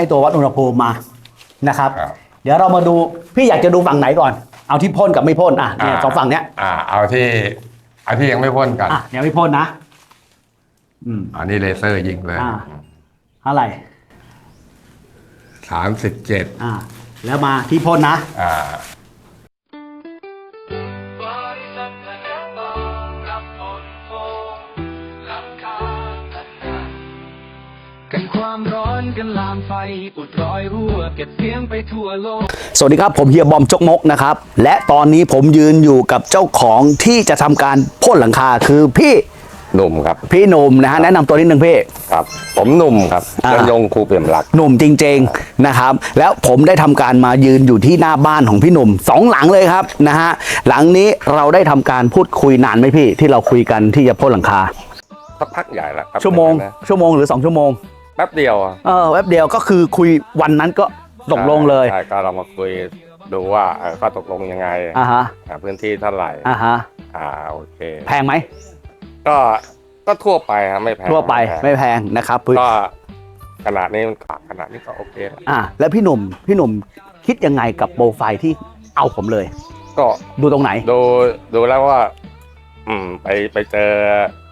ไอตัววัดอุณหภูมิมานะครับ ครับเดี๋ยวเรามาดูพี่อยากจะดูฝั่งไหนก่อน เอาที่พ่นกับไม่พ่นอะเนี่ยสองฝั่งเนี้ยอ่าเอาที่เอาที่ยังไม่พ่นกันอะยังไม่พ่นนะ อืม อันนี้เลเซอร์ยิงเลยอ่า เท่าไหร่สามสิบเจ็ดอ่า แล้วมาที่พ่นนะ อ่า ไฟอุดรอยรั่วเก็บเสียงไปทั่วโลก สวัสดีครับ ผมเฮียบอมจกมกนะครับ และตอนนี้ผมยืนอยู่กับเจ้าของที่จะทำการพ่นหลังคาคือพี่หนุ่มครับ พี่หนุ่มนะฮะแนะนำตัวนิดนึงพี่ ครับ ผมหนุ่มครับอ่ายันยงครูเปี่ยมรัก หนุ่มจริงๆนะครับ แล้วผมได้ทำการมายืนอยู่ที่หน้าบ้านของพี่หนุ่มสองหลังเลยครับนะฮะหลังนี้เราได้ทำการพูดคุยนานไหมพี่ ที่เราคุยกันที่จะพ่นหลังคา สักพักใหญ่แล้วครับชั่วโมงนะชั่วโมงหรือสองชั่วโมง แป๊บเดียวอะเออแป๊บเดียวก็คือคุยวันนั้นก็ตกลงเลยใช่ก็เรามาคุยดูว่าเออข้อตกลงยังไงอ่าฮะอ่าพื้นที่เท่าไหร่อ่าฮะอ่าโอเค แพงไหมก็ก็ทั่วไปครับไม่แพงทั่วไปแพงไม่แพงนะครับก็ขนาดนี้มันขนาดนี้ก็โอเคแล้วอ่าแล้วพี่หนุ่มพี่หนุ่มคิดยังไงกับโปรไฟล์ที่เอาผมเลย ก็ดูตรงไหน ดูดูแล้วว่า อืม ไปไปเจอ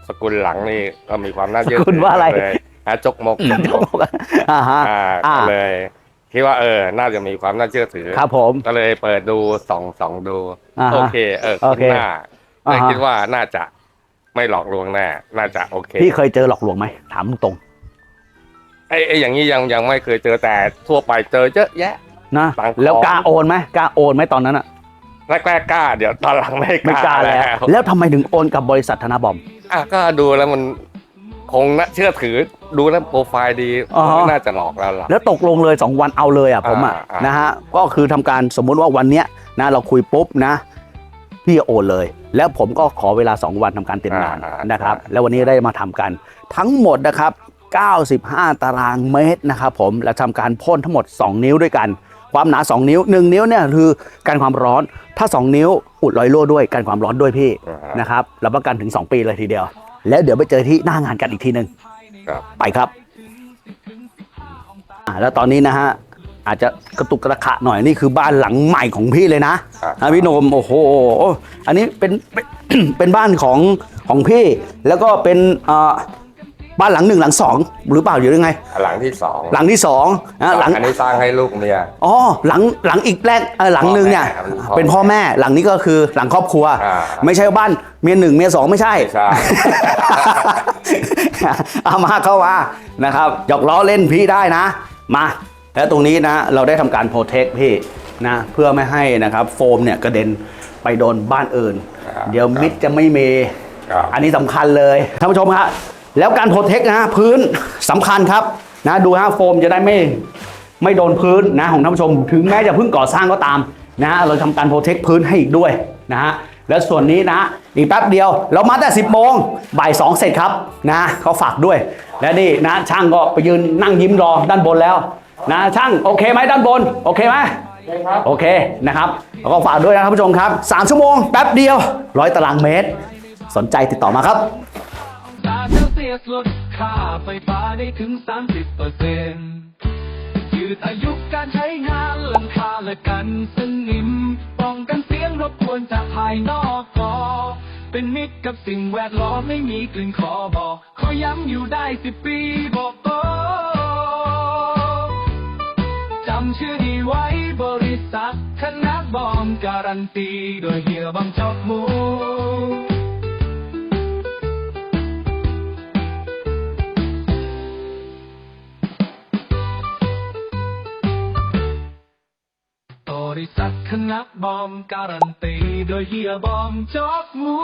สกุลหลังนี่ก็มีความน่าเชื่อสกุลว่าอะไร เลย ฮะจกมกจกมกอ่าฮะอ่าอ่าก็เลยคิดว่าเออ น่าจะมีความน่าเชื่อถือครับผม ก็เลยเปิดดูสองสองดู อ่าฮะโอเค เออโอเคคิดว่าอ่าเลยฮะ คิดว่าน่าจะไม่หลอกลวงแน่น่าจะโอเคพี่เคยเจอหลอกลวงไหมถามตรงไอ้ไอ้อย่างนี้ยังยังไม่เคยเจอแต่ทั่วไปเจอเยอะแยะ ๆนะบางของแล้วกล้าโอนไหมกล้าโอนไหมตอนนั้นอะแรกๆกล้าเดี๋ยวตอนหลังไม่ไม่กล้าแล้ว แล้วทำไมถึงโอนกับบริษัทธนาบอม อะก็ดูแล้วมัน คงน่าเชื่อถือดูแล้วโปรไฟล์ดีอ๋อ ไม่น่าจะหลอกเราหรอก แล้วตกลงเลย 2 วันเอาเลยอะผมอะอ่าอ่าน นะฮะก็คือทำการสมมุติว่าวันเนี้ยนะเราคุยปุ๊บนะ พี่โอนเลย แล้วผมก็ขอเวลา 2 วันทำการเต็มงานอ่าอ่านนะครับ แล้ววันนี้ได้มาทำกัน ทั้งหมดนะครับ 95 ตารางเมตรนะครับผมและทำการพ่นทั้งหมด 2 นิ้วด้วยกัน ความหนา 2 นิ้ว 1 นิ้วเนี่ยคือการความร้อนถ้า 2 นิ้วอุดรอยรั่วด้วยการความร้อนด้วยพี่อ่านะครับรับประกันถึง 2 ปีเลยทีเดียว แล้วเดี๋ยวไปเจอที่หน้างานกันอีกทีหนึ่งครับ ไปครับอ่าแล้วตอนนี้นะฮะอาจจะกระตุกกระขะหน่อยนี่คือบ้านหลังใหม่ของพี่เลยนะครับ นะพี่โหนมโอ้โหอันนี้เป็นเป็น เป็นบ้านของของพี่ แล้วก็เป็นเอ่อบ้านหลังหนึ่งหลังสองหรือเปล่าอยู่ยังไง หลังที่สองหลังที่สองนะหลัง อันนี้สร้างให้ลูกเมีย อ๋อหลังหลังอีกแรกเออหลังหนึ่งเนี่ยพ่อแม่ครับเป็นพ่อแม่หลังนี้ก็คือหลังครอบครัว อ่า ไม่ใช่บ้าน เมียหนึ่งเมียสองไม่ใช่ใช่ เอามาเข้ามานะครับหยอกล้อเล่นพี่ได้นะ มา แล้วตรงนี้นะเราได้ทำการโปรเทคพี่นะ เพื่อไม่ให้นะครับโฟมเนี่ยกระเด็นไปโดนบ้านอื่น ครับเดี๋ยวมิดจะไม่มีครับ อันนี้สำคัญเลยท่านผู้ชมครับแล้วการโปรเทคนะพื้นสำคัญครับนะดูฮะโฟมจะได้ไม่ไม่โดนพื้นนะของท่านผู้ชม ถึงแม้จะเพิ่งก่อสร้างก็ตามนะฮะเราทำการโปรเทคพื้นให้อีกด้วยนะฮะ แล้วส่วนนี้นะ อีกแป๊บเดียว เรามาแต่ 10โมงบ่าย2เสร็จครับนะเขาฝากด้วย และนี่นะช่างก็ไปยืนนั่งยิ้มรอด้านบนแล้วนะช่างโอเคไหมด้านบน โอเคไหมโอเคนะครับแล้วก็ฝากด้วยนะครับผู้ชมครับ 3 ชั่วโมงแป๊บเดียวร้อยตารางเมตร สนใจติดต่อมาครับตาเซลเซียสลดค่าไฟฟ้าได้ถึง 30เปอร์เซ็นต์ยืดอายุการใช้งานหลังคาและกันสนิมป้องกันเสียงร บกวนจากภายนอกกอเป็นมิตรกับสิ่งแวดล้อมไม่มีกลิ่นขอบอก ขอย้ำอยู่ได้สิบปีบอกบอจำชื่อดีไว้บริษัทคณะบอมการันตี โดยเฮียบังจอบมู ริษัทคณะบอมการันตี โดยเฮียบอมจอกหมู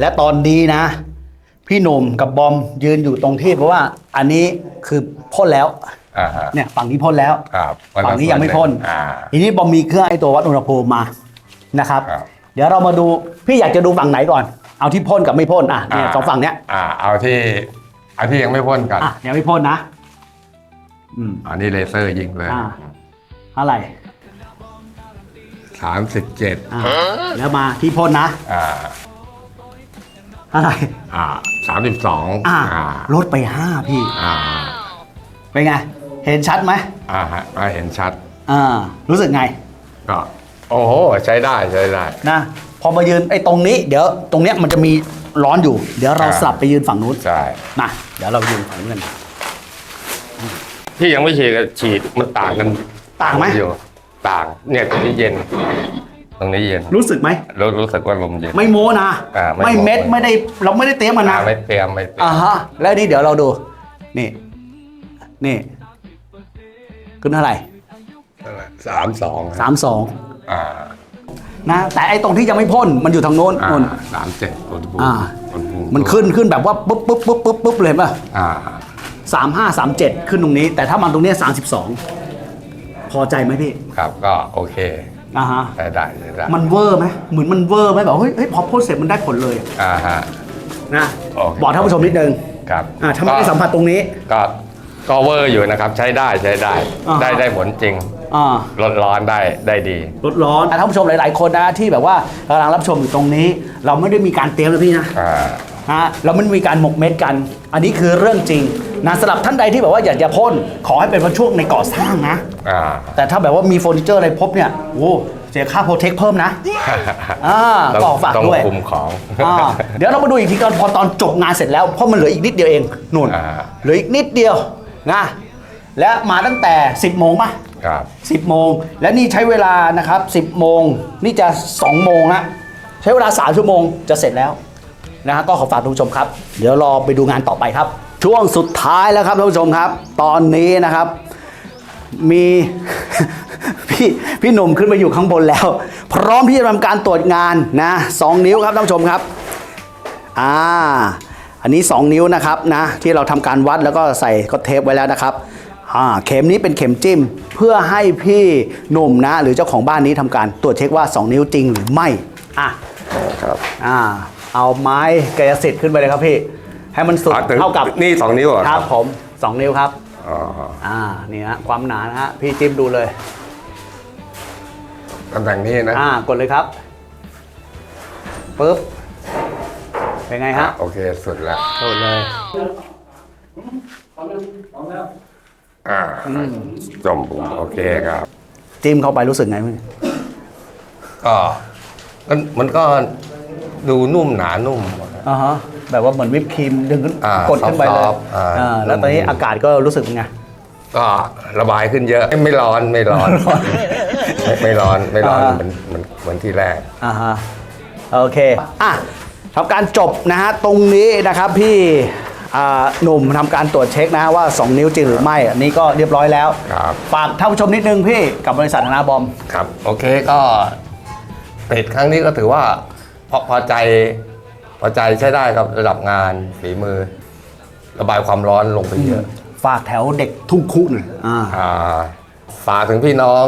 และตอนนี้นะ พี่หนุ่มกับบอมยืนอยู่ตรงที่เพราะว่าอันนี้คือพ่นแล้วอ่าฮะเนี่ยฝั่งนี้พ่นแล้ว ครับฝั่งนี้ยังไม่พ่นอ่า ทีนี้บอมมีเครื่องไอตัววัดอุณหภูมิมานะครับ ครับ เดี๋ยวเรามาดูพี่อยากจะดูฝั่งไหนก่อน เอาที่พ่นกับไม่พ่นอะเนี่ยสองฝั่งเนี้ยอ่า เอาที่เอาที่ยังไม่พ่นกัน อะยังไม่พ่นนะ อืมอันนี้เลเซอร์ยิงเลยอ่าเท่าไหร่สามสิบเจ็ดอ่าแล้วมาที่พ่นนะอ่าอะไรอ่าสามสิบสองอ่าอ่าลดไปห้าพี่ อ่า เป็นไง เห็นชัดไหมอ่าฮะก็เห็นชัด อ่ารู้สึกไงก็ โอ้โห ใช้ได้ใช้ได้ นะพ อมายืนไอ้ตรงนี้ เดี๋ยวตรงเนี้ยมันจะมีร้อนอยู่ เดี๋ยวเราอ่า สลับไปยืนฝั่งนู้นใช่นะเดี๋ยวเราไปยืนฝั่งนู้นกัน ที่ยังไม่ฉีดกับฉีดมันต่างกันต่างไหม อยู่ต่างเนี่ยตรงนี้เย็น ตรงนี้เย็นรู้สึกไหม รู้รู้สึกว่าลมเย็น ไม่โม้นะอ่าไม่ไม่โม้ เม็ดไม่ได้เราไม่ได้เตรียมมันนะอ่าไม่เตรียมไม่เตรียอ่ามฮะแล้วนี่เดี๋ยวเราดู นี่นี่ขึ้นเท่าไหร่สามสองสามสองอ่า นะแต่ไอ้ตรงที่ยังไม่พ่นมันอยู่ทางโน้นอ่านู่น สามเจ็ดอุณหภูมิอ่าอุณหภูมันขึ้นขึ้นแบบว่าปุ๊บปุ๊บปุ๊บปุ๊บปุ๊บเลยเห็นป่ะอ่าสามห้าสามเจ็ดขึ้นตรงนี้ แต่ถ้ามันตรงเนี้สามสิบสองพอใจไหมพี่ครับก็โอเคอ่าฮะใช้ได้ใช้ได้มันเวอร์ไหมเหมือนมันเวอร์ไหมแบบเฮ้ยเฮ้ยพอพ่นเสร็จมันได้ผลเลยอ่าฮะ นะโอเค บอกท่านผู้ชมนิดนึงครับอ่าถ้าไม่ได้สัมผัสตรงนี้ ก็ ก็เวอร์อยู่นะครับใช้ได้ใช้ได้ อ่าฮะได้ได้ผลจริงอ่า ลดร้อนได้ได้ดี ลดร้อน ท่านผู้ชมหลาย ๆ คนนะที่แบบว่ากำลังรับชมอยู่ตรงนี้ เราไม่ได้มีการเตรียมนะพี่นะอ่านะเราไม่ได้มีการหมกเม็ดกัน อันนี้คือเรื่องจริงนะสำหรับท่านใดที่แบบว่าอยากจะพ่นขอให้เป็นช่วงในก่อสร้างนะ อ่า แต่ถ้าแบบว่ามีเฟอร์นิเจอร์อะไรพบเนี่ยโอ้เสียค่าโปรเทคเพิ่มนะ อ่าต้องก็ฝากต้องด้วยคุมของอ่าเดี๋ยวเรามาดูอีกทีก่อนพอตอนจบงานเสร็จแล้วเพราะมันเหลืออีกนิดเดียวเองนุ่น อ่า เหลืออีกนิดเดียว นะและมาตั้งแต่ 10 โมงป่ะครับ 10 โมง และนี่ใช้เวลานะครับ 10 โมง นี่จะ 2 โมงฮะใช้เวลา 3 ชั่วโมงจะเสร็จแล้วนะฮะก็ขอฝากท่านผู้ชมครับ เดี๋ยวรอไปดูงานต่อไปครับ ช่วงสุดท้ายแล้วครับท่านผู้ชมครับ ตอนนี้นะครับ มีพี่พี่หนุ่มขึ้นมาอยู่ข้างบนแล้ว พร้อมที่จะทำการตรวจงานนะสองนิ้วครับท่านผู้ชมครับ อ่า อันนี้ 2 นิ้วนะครับนะที่เราทำการวัดแล้วก็ใส่ก็เทปไว้แล้วนะครับอ่าเข็มนี้เป็นเข็มจิ้มเพื่อให้พี่หนุ่มนะ หรือเจ้าของบ้านนี้ทำการตรวจเช็คว่า 2 นิ้วจริงหรือไม่อะครับอ่าเอาไม้กายสิทธิ์ขึ้นไปเลยครับพี่ ให้มันสุดอะถึงเท่ากับนี่สองนิ้วเหรอครับผม2 นิ้วครับอ๋ออ่านี่ฮะความหนานะฮะพี่จิ้มดูเลยตำแหน่งนี้นะอ่ากดเลยครับปึ๊บ เป็นไงฮะ โอเคสุดแล้วกดเลยอ่าจมปุ่มโอเคครับ จิ้มเข้าไปรู้สึกไงพี่ก็มันมันก็ดูนุ่มหนานุ่มอ่าฮะแบบว่าเหมือนวิปครีมดึงขึ้นอ่ากดขึ้นไปเลยซอฟต์ๆอ่าอ่าแล้วตอนนี้อากาศก็รู้สึกเป็นไงก็ระบายขึ้นเยอะไม่ร้อนไม่ร้อน ไม่ไม่ร้อนไม่ร้อนอ่าเหมือนเหมือนเหมือนที่แรกอ่าฮะโอเคอะ ทำการจบนะฮะตรงนี้นะครับพี่อ่าหนุ่มทำการตรวจเช็คนะฮะว่า 2 นิ้วจริงหรือไม่ อันนี้ก็เรียบร้อยแล้วครับฝากท่านผู้ชมนิดนึงพี่กับบริษัทธนาบอม ครับ โอเคก็ติดครั้งนี้ก็ถือว่าพอพอใจพอใจใช้ได้ครับระดับงานฝีมือ ระบายความร้อนลงไปเยอะ ฝากแถวเด็กทุ่งคุหน่อยอ่าอ่าฝากถึงพี่น้อง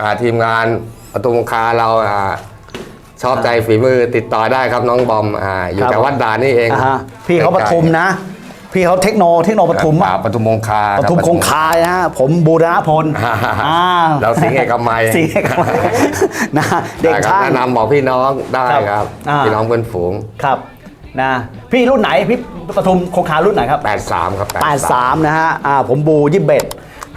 อาทีมงานประตูมงคาเราอ่า ชอบใจฝีมือติดต่อได้ครับน้องบอมอ่าอยู่ครับแต่วัดดานนี่เองอ่าฮะพี่เขาปทุมนะ พี่เขาเทคโนเทคโนปทุมอ่าอะปทุมมงคาปทุมรับคงคานะฮะผมบูรณพลอ่าอ่าเราสิงห์เอกมัยสิงห์เอกมัยนะเด็กได้ครับช่างแนะนำบอกพี่น้องได้ครับครับอ่าพี่น้องเพื่อนฝูงครับนะพี่รุ่นไหนพี่ปทุมคงคารุ่นไหนครับ 83 ครับ 83 นะฮะอ่าผมบูยี่เบ็ด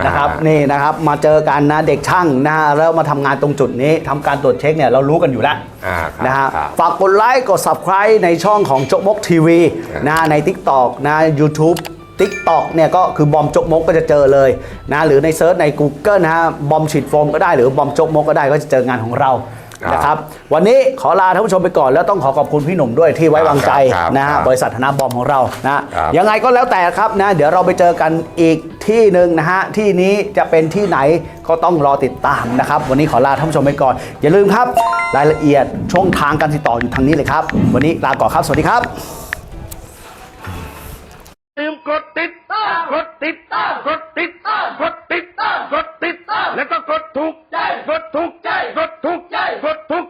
นะครับอ่านี่นี่นะครับมาเจอกันนะเด็กช่างนะแล้วมาทำงานตรงจุดนี้ทำการตรวจเช็คเนี่ยเรารู้กันอยู่แล้วอ่าครับนะฮะครับฝากกดไลค์กด subscribe ในช่องของจกมกทีวีนะใน TikTok นะ YouTube TikTok เนี่ยก็คือบอมจกมกก็จะเจอเลยนะหรือในเซิร์ชใน Google นะฮะบอมฉีดโฟมก็ได้หรือบอมจกมกก็ได้ก็จะเจองานของเราครับ นะครับวันนี้ขอลาท่านผู้ชมไปก่อนแล้วต้องขอขอบคุณพี่หนุ่มด้วยที่ไว้วางใจครับนะฮะครับบริษัทธนาบอมของเรานะครับยังไงก็แล้วแต่ครับนะเดี๋ยวเราไปเจอกันอีกที่หนึ่งนะฮะที่นี้จะเป็นที่ไหนก็ต้องรอติดตามนะครับ วันนี้ขอลาท่านผู้ชมไปก่อน อย่าลืมครับ รายละเอียดช่องทางการติดต่ออยู่ทางนี้เลยครับ วันนี้ลาก่อนครับสวัสดีครับ ลืมกดติดกดติดกดติดกดติดกดติดแล้วก็กดถูกใจกดถูกใจกด ทุกใจสุดทุก